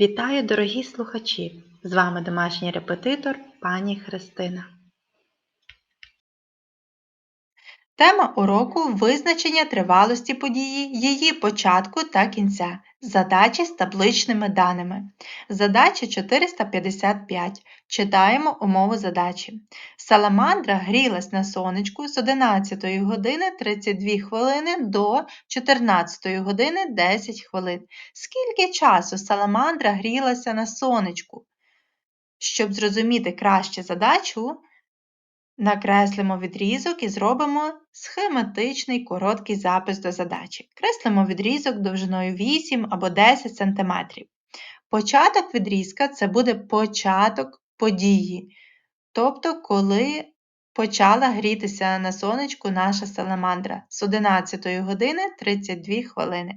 Вітаю, дорогі слухачі! З вами домашній репетитор пані Христина. Тема уроку визначення тривалості події, її початку та кінця. Задачі з табличними даними. Задача 455. Читаємо умову задачі. Саламандра грілась на сонечку з 11 години 32 хвилини до 14 години 10 хвилин. Скільки часу саламандра грілася на сонечку? Щоб зрозуміти краще задачу, Накреслимо відрізок і зробимо схематичний короткий запис до задачі. Креслимо відрізок довжиною 8 або 10 см. Початок відрізка це буде початок події, тобто, коли почала грітися на сонечку наша саламандра з 11 години 32 хвилини.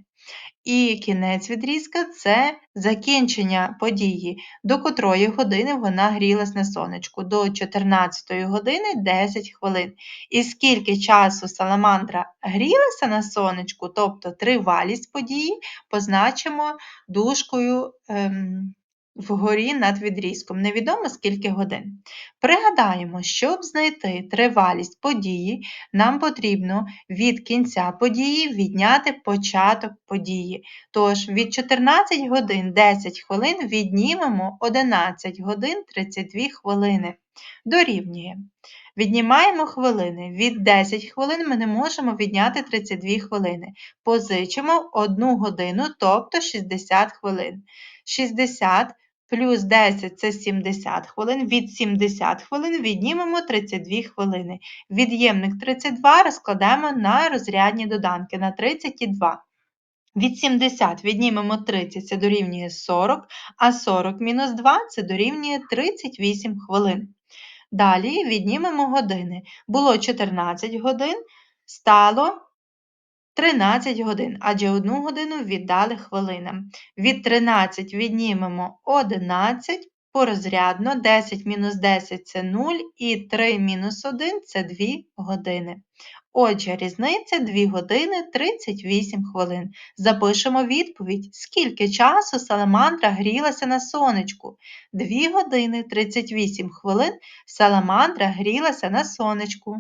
І кінець відрізка це закінчення події, до котрої години вона грілась на сонечку, до 14 години 10 хвилин. І скільки часу саламандра грілася на сонечку, тобто тривалість події, позначимо дужкою ем, вгорі над відрізком. Невідомо скільки годин. Пригадаємо, щоб знайти тривалість події, нам потрібно від кінця події відняти початок події. Тож від 14 годин 10 хвилин віднімемо 11 годин 32 хвилини. Дорівнює. Віднімаємо хвилини. Від 10 хвилин ми не можемо відняти 32 хвилини. Позичимо 1 годину, тобто 60 хвилин. 60 плюс 10 це 70 хвилин. Від 70 хвилин віднімемо 32 хвилини. Від'ємник 32 розкладемо на розрядні доданки на 32. Від 70 віднімемо 30, це дорівнює 40, а 40 мінус 2 це дорівнює 38 хвилин. Далі віднімемо години. Було 14 годин, стало 13 годин, адже одну годину віддали хвилинам. Від 13 віднімемо 11 порозрядно, 10 мінус 10 це 0, і 3 мінус 1 це 2 години. Отже, різниця 2 години 38 хвилин. Запишемо відповідь, скільки часу саламандра грілася на сонечку. 2 години 38 хвилин саламандра грілася на сонечку.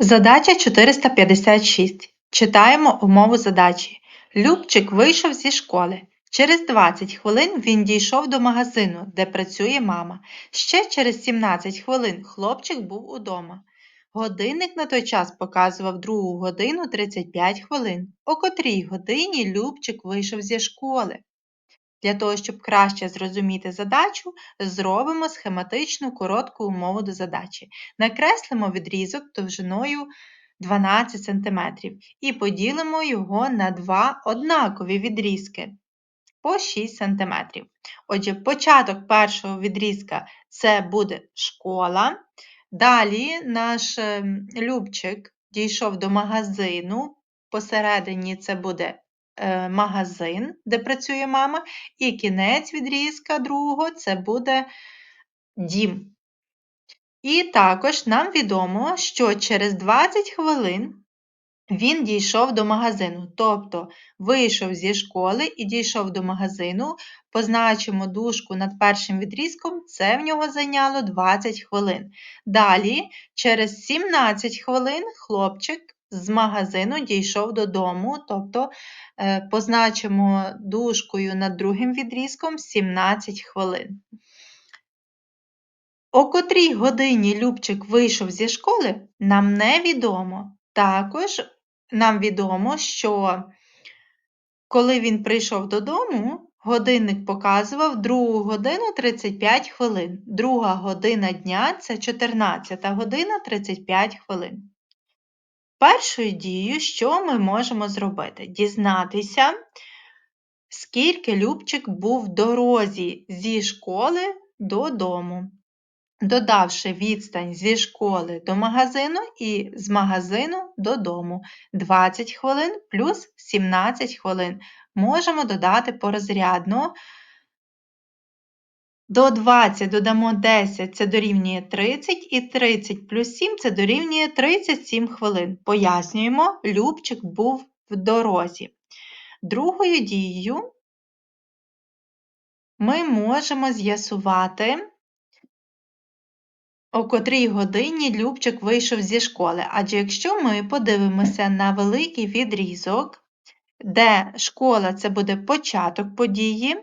Задача 456. Читаємо умову задачі. Любчик вийшов зі школи. Через 20 хвилин він дійшов до магазину, де працює мама. Ще через 17 хвилин хлопчик був удома. Годинник на той час показував 2 годину 35 хвилин. О котрій годині Любчик вийшов зі школи. Для того, щоб краще зрозуміти задачу, зробимо схематичну коротку умову до задачі. Накреслимо відрізок довжиною 12 см і поділимо його на два однакові відрізки по 6 см. Отже, початок першого відрізка це буде школа. Далі наш ем, Любчик дійшов до магазину. Посередині це буде магазин, де працює мама, і кінець відрізка другого це буде дім. І також нам відомо, що через 20 хвилин він дійшов до магазину, тобто вийшов зі школи і дійшов до магазину, позначимо дужку над першим відрізком, це в нього зайняло 20 хвилин. Далі, через 17 хвилин, хлопчик з магазину дійшов додому, тобто е, позначимо дужкою над другим відрізком 17 хвилин. О котрій годині Любчик вийшов зі школи, нам невідомо. Також нам відомо, що коли він прийшов додому, годинник показував 2 годину 35 хвилин. Друга година дня це 14 година 35 хвилин. Першою дією, що ми можемо зробити? Дізнатися, скільки Любчик був в дорозі зі школи додому. Додавши відстань зі школи до магазину і з магазину додому 20 хвилин плюс 17 хвилин. Можемо додати порозрядно до 20 додамо 10, це дорівнює 30, і 30 плюс 7 це дорівнює 37 хвилин. Пояснюємо, Любчик був в дорозі. Другою дією ми можемо з'ясувати, о котрій годині Любчик вийшов зі школи. Адже якщо ми подивимося на великий відрізок, де школа це буде початок події,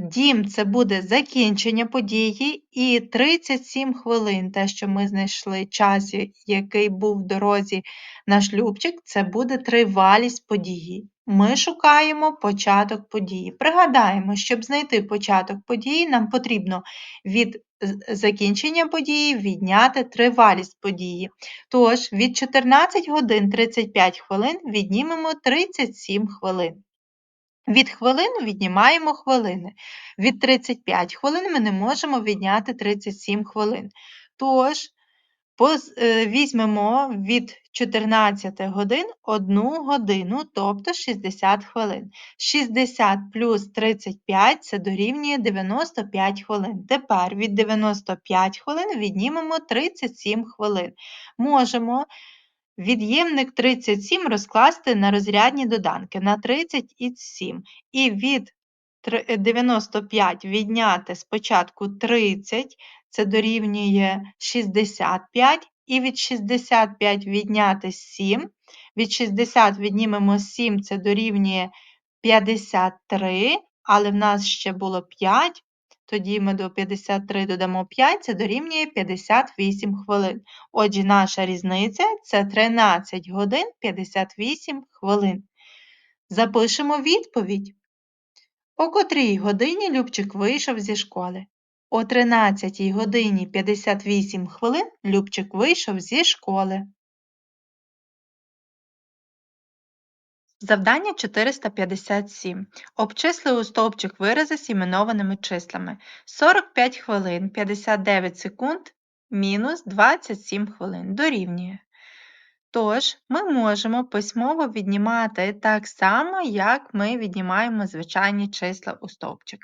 дім це буде закінчення події, і 37 хвилин, те, що ми знайшли час, який був в дорозі наш Любчик, це буде тривалість події. Ми шукаємо початок події. Пригадаємо, щоб знайти початок події, нам потрібно від закінчення події відняти тривалість події. Тож від 14 годин 35 хвилин віднімемо 37 хвилин. Від хвилин віднімаємо хвилини. Від 35 хвилин ми не можемо відняти 37 хвилин. Тож, Е, візьмемо від 14 годин 1 годину, тобто 60 хвилин. 60 плюс 35 це дорівнює 95 хвилин. Тепер від 95 хвилин віднімемо 37 хвилин. Можемо від'ємник 37 розкласти на розрядні доданки на 30 і 7. І від 95 відняти спочатку 30, це дорівнює 65, і від 65 відняти 7. Від 60 віднімемо 7, це дорівнює 53, але в нас ще було 5. Тоді ми до 53 додамо 5, це дорівнює 58 хвилин. Отже, наша різниця це 13 годин 58 хвилин. Запишемо відповідь. О котрій годині Любчик вийшов зі школи? О 13 годині 58 хвилин Любчик вийшов зі школи. Завдання 457. Обчисли у стовпчик вирази з іменованими числами. 45 хвилин 59 секунд мінус 27 хвилин дорівнює. Тож, ми можемо письмово віднімати так само, як ми віднімаємо звичайні числа у стовпчик.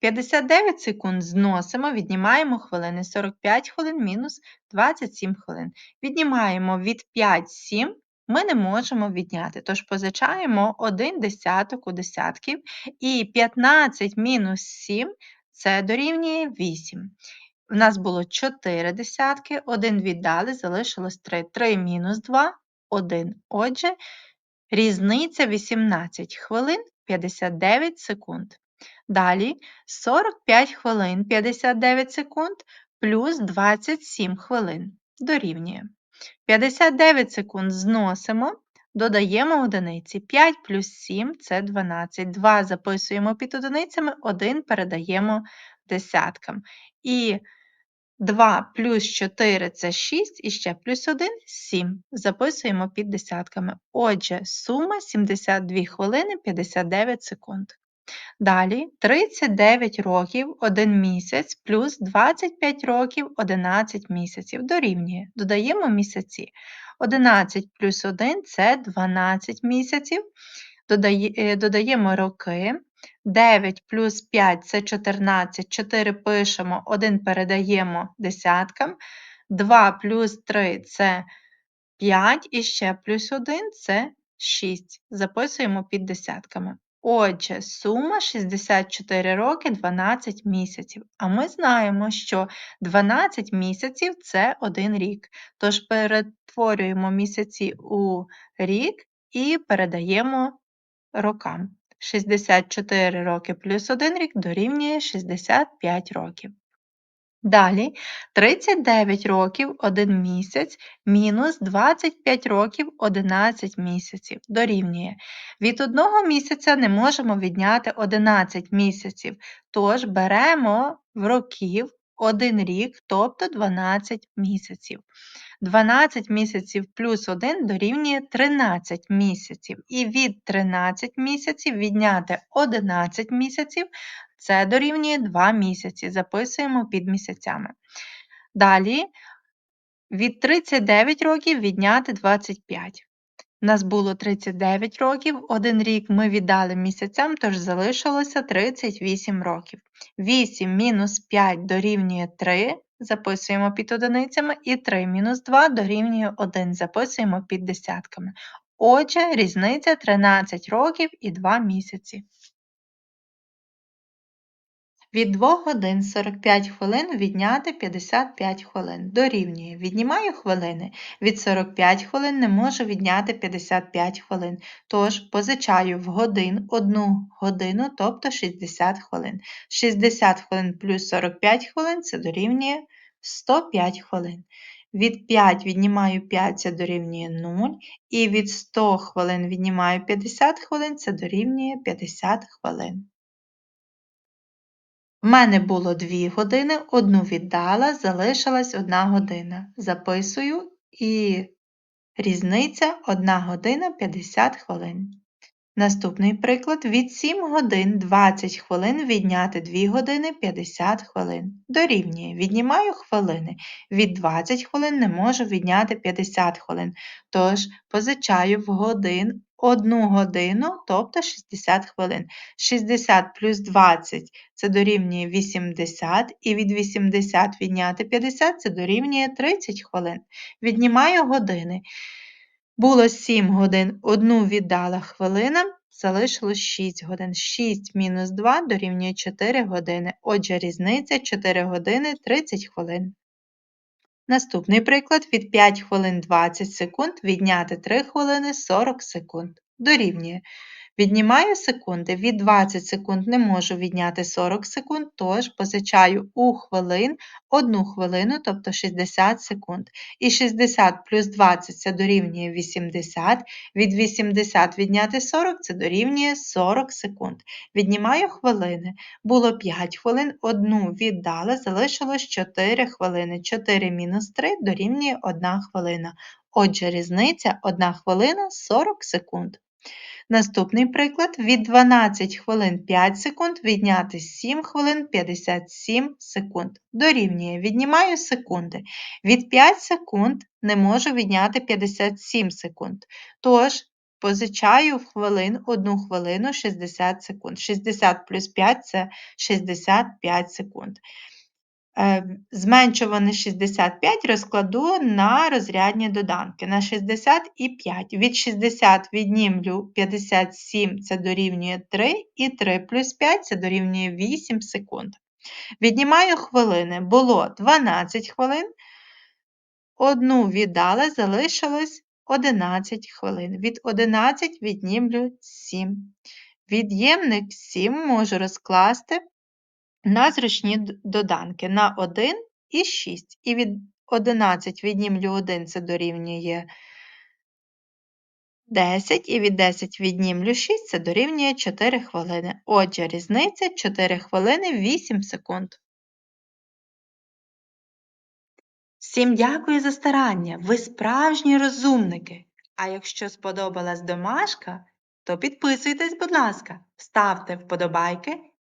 59 секунд зносимо, віднімаємо хвилини, 45 хвилин мінус 27 хвилин. Віднімаємо від 5 7, ми не можемо відняти, тож позичаємо 1 десяток у десятків, і 15 мінус 7 це дорівнює 8. У нас було 4 десятки, 1 віддали, залишилось 3. 3 мінус 2 1. Отже, різниця 18 хвилин 59 секунд. Далі 45 хвилин 59 секунд плюс 27 хвилин дорівнює. 59 секунд зносимо, додаємо одиниці. 5 плюс 7 це 12. 2 записуємо під одиницями, 1 передаємо десяткам. І 2 плюс 4 це 6, і ще плюс 1 7. Записуємо під десятками. Отже, сума 72 хвилини 59 секунд. Далі 39 років 1 місяць плюс 25 років 11 місяців дорівнює. Додаємо місяці. 11 плюс 1 це 12 місяців. Е, додаємо роки. 9 плюс 5 це 14, 4 пишемо, 1 передаємо десяткам. 2 плюс 3 це 5, і ще плюс 1 це 6. Записуємо під десятками. Отже, сума 64 роки 12 місяців. А ми знаємо, що 12 місяців це один рік. Тож перетворюємо місяці у рік і передаємо рокам. 64 роки плюс 1 рік дорівнює 65 років. Далі 39 років 1 місяць мінус 25 років 11 місяців дорівнює. Від одного місяця не можемо відняти 11 місяців, тож беремо в років 1 рік, тобто 12 місяців. 12 місяців плюс 1 дорівнює 13 місяців. І від 13 місяців відняти 11 місяців це дорівнює 2 місяці. Записуємо під місяцями. Далі від 39 років відняти 25. У нас було 39 років, один рік ми віддали місяцям, тож залишилося 38 років. 8 мінус 5 дорівнює 3, записуємо під одиницями, і 3 мінус 2 дорівнює 1, записуємо під десятками. Отже, різниця 13 років і 2 місяці. Від 2 годин 45 хвилин відняти 55 хвилин. Дорівнює. Віднімаю хвилини. Від 45 хвилин не можу відняти 55 хвилин. Тож позичаю в годин 1 годину, тобто 60 хвилин. 60 хвилин плюс 45 хвилин це дорівнює 105 хвилин. Від 5 віднімаю 5, це дорівнює 0. І від 100 хвилин віднімаю 50 хвилин, це дорівнює 50 хвилин. В мене було 2 години, одну віддала, залишилась 1 година. Записую і різниця 1 година 50 хвилин. Наступний приклад від 7 годин 20 хвилин відняти 2 години 50 хвилин. Дорівнює. Віднімаю хвилини. Від 20 хвилин не можу відняти 50 хвилин. Тож позичаю в годин 1 годину, тобто 60 хвилин. 60 плюс 20 це дорівнює 80, і від 80 відняти 50 це дорівнює 30 хвилин. Віднімаю години. Було 7 годин, одну віддала хвилина, залишилось 6 годин. 6 мінус 2 дорівнює 4 години. Отже, різниця 4 години 30 хвилин. Наступний приклад від 5 хвилин 20 секунд відняти 3 хвилини 40 секунд. Дорівнює. Віднімаю секунди. Від 20 секунд не можу відняти 40 секунд, тож позичаю у хвилин 1 хвилину, тобто 60 секунд. І 60 плюс 20 це дорівнює 80. Від 80 відняти 40 це дорівнює 40 секунд. Віднімаю хвилини. Було 5 хвилин, одну віддали, залишилось 4 хвилини. 4 мінус 3 дорівнює 1 хвилина. Отже, різниця 1 хвилина 40 секунд. Наступний приклад від 12 хвилин 5 секунд відняти 7 хвилин 57 секунд. Дорівнює, віднімаю секунди. Від 5 секунд не можу відняти 57 секунд. Тож, позичаю в хвилин 1 хвилину 60 секунд. 60 плюс 5 це 65 секунд. Е, зменшуване 65 розкладу на розрядні доданки. На 60 і 5. Від 60 віднімлю 57 це дорівнює 3, і 3 плюс 5 це дорівнює 8 секунд. Віднімаю хвилини. Було 12 хвилин. Одну віддала, залишилось 11 хвилин. Від 11 віднімлю 7. Від'ємник 7 можу розкласти на зручні доданки на 1 і 6. І від 11 віднімлю 1 це дорівнює 10, і від 10 віднімлю 6 це дорівнює 4 хвилини. Отже, різниця 4 хвилини 8 секунд. Всім дякую за старання! Ви справжні розумники! А якщо сподобалась домашка, то підписуйтесь, будь ласка, ставте вподобайки